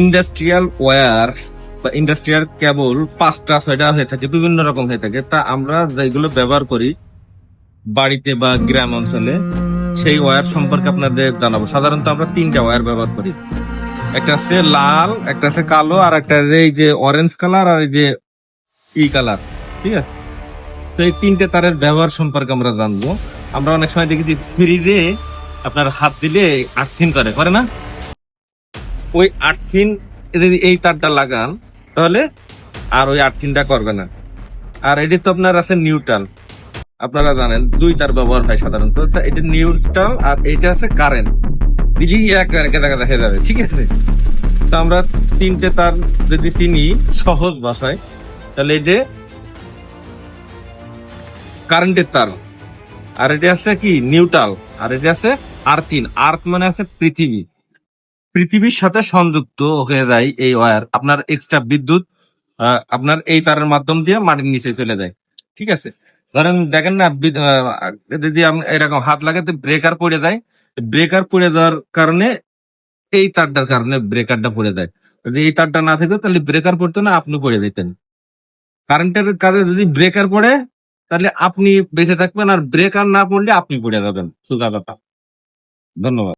Industrial wire বা industrial cable পাঁচটা, ছয়টা হয়ে থাকে, বিভিন্ন রকম হয়ে থাকে। তা আমরা যেগুলো ব্যবহার করি বাড়িতে বা গ্রাম অঞ্চলে, সেই ওয়্যার সম্পর্কে আপনাদের জানাব। সাধারণত আমরা তিনটা ওয়্যার ব্যবহার করি। একটা আছে লাল, একটা আছে কালো, আর একটা এই যে অরেঞ্জ কালার আর এই যে ই কালার ঠিক আছে? তো এই তিনটে তারের ব্যবহার সম্পর্কে আমরা জানব। আমরা অনেক সময় দেখি যে ফ্রিজে আপনার হাত দিলে আর্থিন করে করে না? ওই আর্থিন এই তারটা লাগান, তাহলে আর ওই আর্থিনটা করবে না। আর এটি তো আপনার আছে নিউট্রাল। আপনারা জানেন, দুই তার ব্যবহার হয় সাধারণত। এটা নিউট্রাল আর এটা আছে কারেন্ট। দিলেই এক গাদা গাদা হয়ে যাবে, ঠিক আছে? তো আমরা তিনটে তার যদি চিনি সহজ ভাষায়, তাহলে এটা কারেন্টের তার। আর এটা আছে কি? নিউট্রাল। আর এটা আছে আর্থিন। আর্থ মানে আছে পৃথিবী। পৃথিবীর সাথে সংযুক্ত হয়ে যায় এই ওয়্যার আপনার এক্সট্রা বিদ্যুৎ আপনার এই তারের মাধ্যম দিয়ে মাটির নিচে চলে যায়। ঠিক আছে? ধরেন, দেখেন না যদি এরকম হাত লাগাতে ব্রেকার পড়ে যায় ব্রেকার পড়ে যাওয়ার কারণে এই তারটার কারণে ব্রেকারটা পড়ে যায়। যদি এই তারটা না থাকতো, তাহলে ব্রেকার পড়তো না, আপনি পড়ে যেতেন। কারেন্টের কাজে যদি ব্রেকার পড়ে, তাহলে আপনি বেঁচে থাকবেন আর ব্রেকার না পড়লে আপনি পড়ে যাবেন। সুগা ব্যাপার ধন্যবাদ।